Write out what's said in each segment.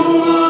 uma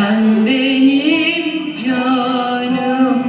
Sen benim canımsın